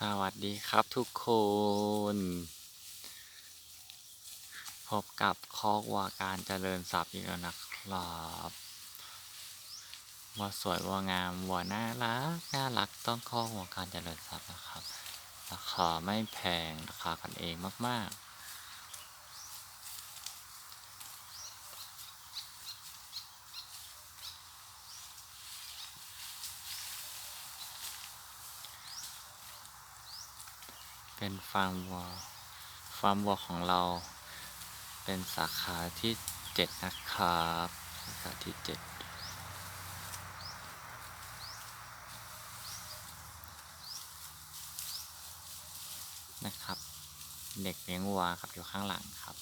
สวัสดีครับทุกคน พบกับคอกวัวการเจริญทรัพย์อีกแล้วนะครับวัวสวยวัวงามวัวน่ารักน่ารักต้องคอกวัวการเจริญทรัพย์นะครับราคาไม่แพงราคากันเองมากๆ เป็นฟาร์มวัว ฟาร์มวัวของเรา เป็นสาขาที่เจ็ดนะครับสาขาที่เจ็ดนะครับ เด็กเลี้ยงวัวครับอยู่ข้างหลังครับ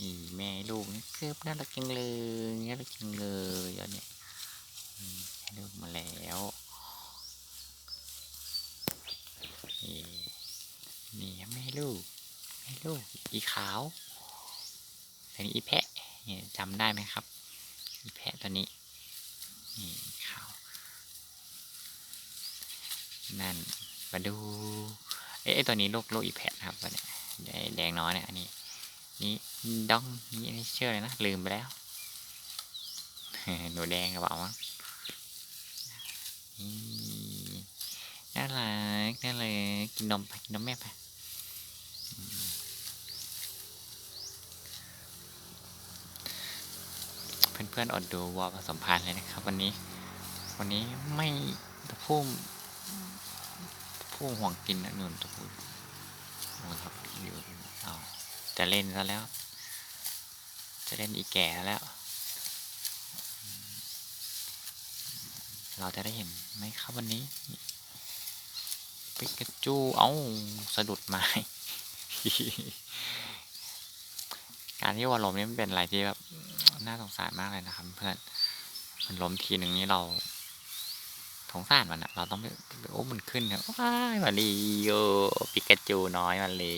นี่แม่ลูกนี่คือน่ารักจังเลยน่ารักจังเลยอันเนี้ยอืมให้ลูกมาแล้ว นี่นี่แม่ ลูกแม่ลูกอีขาวอันนี้อีแพะจำได้ไหมครับ อีแพะตัวนี้นี่ขาว นั่นมาดูเอ๊ะไอ้ตัวนี้ลูกลูกอีแพะนะครับตัวนี้แดงน้อยเนี่ยอันนี้นี่ดองนี่อันนี้เชื่อเลยนะ ลืมไปแล้วหนูแดงกระเป๋ามั้งนี่น่ารักน่ารักกินนมไปกินนมแม่ไปอืม เพื่อนๆอดดูวอลผสมพันธุ์เลยนะครับ วันนี้ วันนี้ไม่ตะพุ่มตะพุ่มห่วงกินนะหนุนตะพุ่มนะครับอยู่เอาจะเล่นซะแล้ว จะเล่นอีแก่แล้ว เราจะได้เห็นไหมครับวันนี้ปิกาจูเอ้าสะดุดไม้การที่ว่าล้มนี่มันเป็นอะไรที่แบบ น่าสงสารมากเลยนะครับ เพื่อนมันล้มทีหนึ่งนี้เราสงสารมันอะเราต้องไปโอ้มันขึ้นครับว้ายมาลีโอปิกาจูน้อยมาลี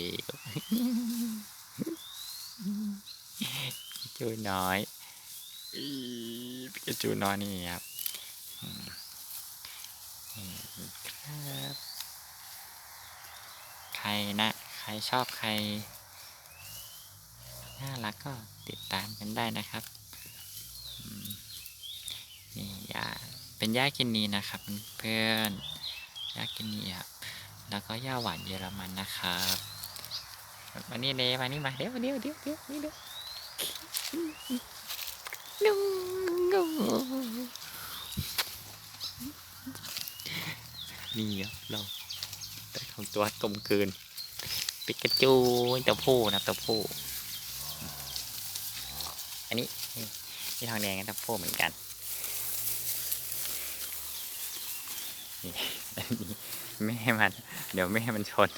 ปิกาจูน้อยปิกาจูน้อยนี่ครับอืมนี่ครับ ใครนะ ใครชอบใคร น่ารักก็ติดตามกันได้นะครับนี่ยาเป็นยากินนีนะครับเพื่อนยากินนีครับแล้วก็ยาหวานเยอรมันนะครับมานี่เลยมานี่มาเดี๋ยวเดี๋ยวเดี๋ยวเดี๋ยวนี่เดี๋ยวนุ่งนุ่งนี่ครับเราได้ของตัวกลมกลืนปิกาจูตัวผู้นะตัวผู้ อันนี้นี่ทองแดงกับตัวผู้เหมือนกันนี่แม่มัน เดี๋ยวแม่มันชน